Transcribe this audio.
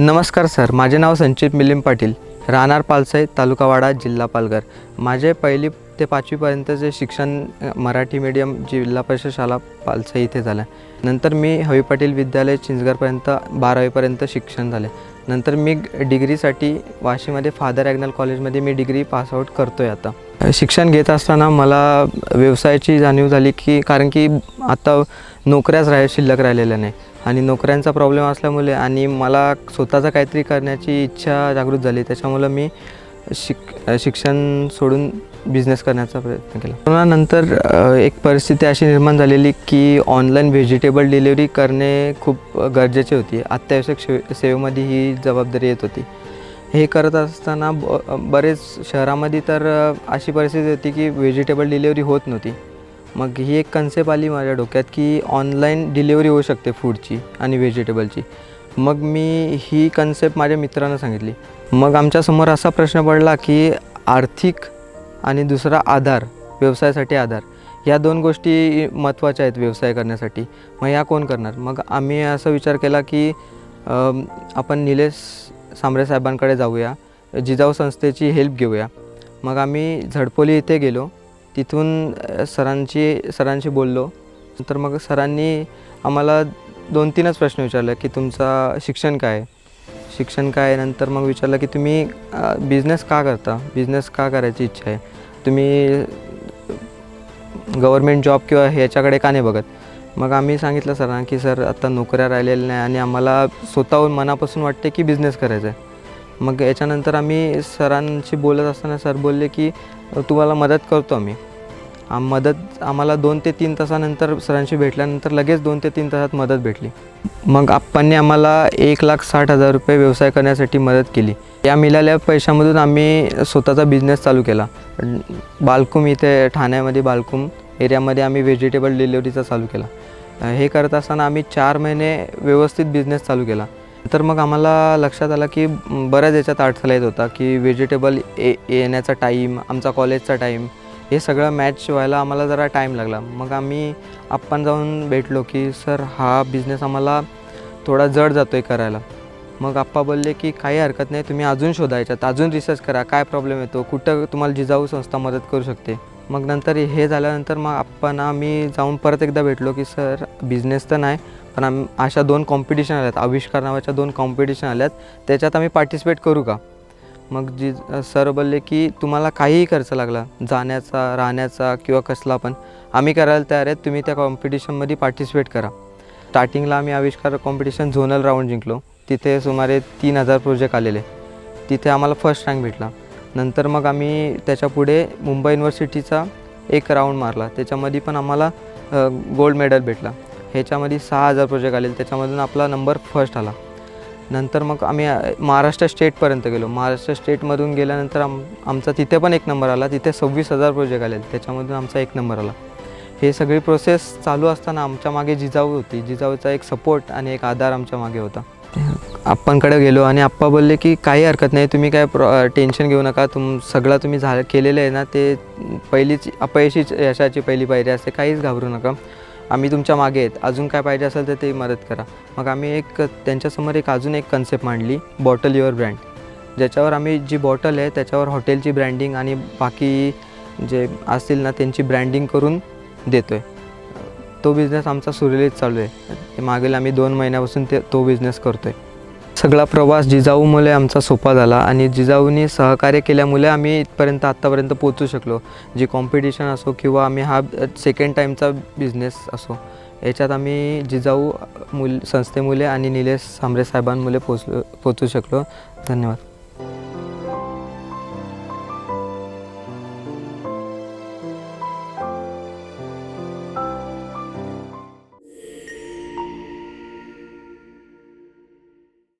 नमस्कार सर माझे नाव संचित मिलिंद पाटील राहणार पालसाई तालुका वाडा जिल्हा पालघर. माझे पहिली ते पाचवीपर्यंतचे शिक्षण मराठी मीडियम जिल्हा परिषद शाळा पालसाई इथे झालं. नंतर मी हवी पाटील विद्यालय चिंचगडपर्यंत बारावीपर्यंत शिक्षण झाले. नंतर मी डिग्रीसाठी वाशीमध्ये फादर ॲग्नल कॉलेजमध्ये मी डिग्री पासआउट करतो आहे आता. शिक्षण घेत असताना मला व्यवसायाची जाणीव झाली की कारण की आता नोकऱ्याच राह शिल्लक राहिलेल्या नाही. आणि नोकऱ्यांचा प्रॉब्लेम असल्यामुळे आणि मला स्वतःचं काहीतरी करण्याची इच्छा जागृत झाली. त्याच्यामुळं मी शिक शिक्षण सोडून बिझनेस करण्याचा प्रयत्न केला. कोरोनानंतर एक परिस्थिती अशी निर्माण झालेली की ऑनलाईन व्हेजिटेबल डिलिव्हरी करणे खूप गरजेचे होती. अत्यावश्यक शे सेवेमध्ये ही जबाबदारी येत होती. हे करत असताना ब बरेच शहरामध्ये तर अशी परिस्थिती होती की व्हेजिटेबल डिलिव्हरी होत नव्हती. मग ही एक कन्सेप्ट आली माझ्या डोक्यात की ऑनलाईन डिलिव्हरी होऊ शकते फूडची आणि व्हेजिटेबलची मग मी ही कन्सेप्ट माझ्या मित्रांना सांगितली. मग आमच्यासमोर असा प्रश्न पडला की आर्थिक आणि दुसरा आधार व्यवसायासाठी आधार. या दोन गोष्टी महत्त्वाच्या आहेत व्यवसाय करण्यासाठी. मग या कोण करणार? मग आम्ही असा विचार केला की आपण निलेश सांबरे साहेबांकडे जाऊया जिजाऊ संस्थेची हेल्प घेऊया. मग आम्ही झडपोली इथे गेलो. तिथून सरांची सरांशी बोललो. तर मग सरांनी आम्हाला दोन तीनच प्रश्न विचारले की तुमचा शिक्षण काय आहे? शिक्षण काय आहे? नंतर मग विचारलं की तुम्ही बिझनेस का करता? बिझनेस का करायची इच्छा आहे? तुम्ही गव्हर्मेंट जॉब किंवा ह्याच्याकडे का नाही बघत? मग आम्ही सांगितलं सरांना की सर आता नोकऱ्या राहिलेल्या नाही आणि आम्हाला स्वतःहून मनापासून वाटते की बिझनेस करायचा आहे. मग याच्यानंतर आम्ही सरांशी बोलत असताना सर बोलले की तुम्हाला मदत करतो आम्ही. मदत आम्हाला दोन ते तीन तासानंतर सरांशी भेटल्यानंतर लगेच दोन ते तीन तासात मदत भेटली. मग आप्पांनी आम्हाला एक लाख साठ हजार रुपये व्यवसाय करण्यासाठी मदत केली. या मिळालेल्या पैशामधून आम्ही स्वतःचा बिझनेस चालू केला. बालकुम इथे ठाण्यामध्ये बालकुम एरियामध्ये आम्ही व्हेजिटेबल डिलिव्हरीचा चालू केला. हे करत असताना आम्ही चार महिने व्यवस्थित बिझनेस चालू केला. तर मग आम्हाला लक्षात आलं की बऱ्याच याच्यात अडथळा येत होता की व्हेजिटेबल ए येण्याचा टाईम आमचा कॉलेजचा टाईम हे सगळं मॅच व्हायला आम्हाला जरा टाईम लागला. मग आम्ही आपण जाऊन भेटलो की सर हा बिझनेस आम्हाला थोडा जड जातो आहे करायला. मग आप्पा बोलले की काही हरकत नाही तुम्ही अजून शोधायच्यात अजून रिसर्च करा. काय प्रॉब्लेम येतो? कुठं तुम्हाला जिजाऊ संस्था मदत करू शकते? मग नंतर हे झाल्यानंतर मग आप्पांना मी जाऊन परत एकदा भेटलो की सर बिझनेस तर नाही पण आम अशा दोन कॉम्पिटिशन आल्यात. आविष्कार नावाच्या दोन कॉम्पिटिशन आल्यात. त्याच्यात आम्ही पार्टिसिपेट करू का? मग जी सर बोलले की तुम्हाला काहीही खर्च लागला जाण्याचा राहण्याचा किंवा कसला पण आम्ही करायला तयार आहेत तुम्ही त्या कॉम्पिटिशनमध्ये पार्टिसिपेट करा. स्टार्टिंगला आम्ही आविष्कार कॉम्पिटिशन झोनल राऊंड जिंकलो. तिथे सुमारे तीन हजार प्रोजेक्ट आलेले. तिथे आम्हाला फर्स्ट रँक भेटला. नंतर मग आम्ही त्याच्या पुढे मुंबई युनिव्हर्सिटीचा एक राऊंड मारला. त्याच्यामध्ये पण आम्हाला गोल्ड मेडल भेटला. ह्याच्यामध्ये सहा हजार प्रोजेक्ट आलेले. त्याच्यामधून आपला नंबर फर्स्ट आला. नंतर मग आम्ही महाराष्ट्र स्टेटपर्यंत गेलो. महाराष्ट्र स्टेटमधून गेल्यानंतर आम आमचा तिथे पण एक नंबर आला. तिथे सव्वीस हजार प्रोजेक्ट आले त्याच्यामधून आमचा एक नंबर आला. हे सगळी प्रोसेस चालू असताना आमच्या मागे जिजाऊ होती. जिजाऊचा एक सपोर्ट आणि एक आधार आमच्या मागे होता. आप्पांकडे गेलो आणि आप्पा बोलले की काही हरकत नाही. तुम्ही काय प्रॉ टेन्शन घेऊ नका. तुम सगळं तुम्ही झा केलेलं आहे ना ते पहिलीच अपयशीच यशाची पहिली पायरी असते काहीच घाबरू नका. आम्ही तुमच्या मागे आहेत. अजून काय पाहिजे असेल तर ते मदत करा. मग आम्ही एक त्यांच्यासमोर एक अजून एक कन्सेप्ट मांडली बॉटल युअर ब्रँड ज्याच्यावर आम्ही जी बॉटल आहे त्याच्यावर हॉटेलची ब्रँडिंग आणि बाकी जे असतील ना त्यांची ब्रँडिंग करून देतो आहे तो बिझनेस आमचा सुरळीत चालू आहे. मागील आम्ही दोन महिन्यापासून ते तो बिझनेस करतो आहे सगळा प्रवास जिजाऊमुळे आमचा सोपा झाला आणि जिजाऊनी सहकार्य केल्यामुळे आम्ही इथपर्यंत आत्तापर्यंत पोचू शकलो. जी कॉम्पिटिशन असो किंवा आम्ही हा सेकंड टाईमचा बिझनेस असो याच्यात आम्ही जिजाऊ मुल संस्थेमुळे आणि निलेश सांबरे साहेबांमुळे पोचलो पोचू शकलो. धन्यवाद.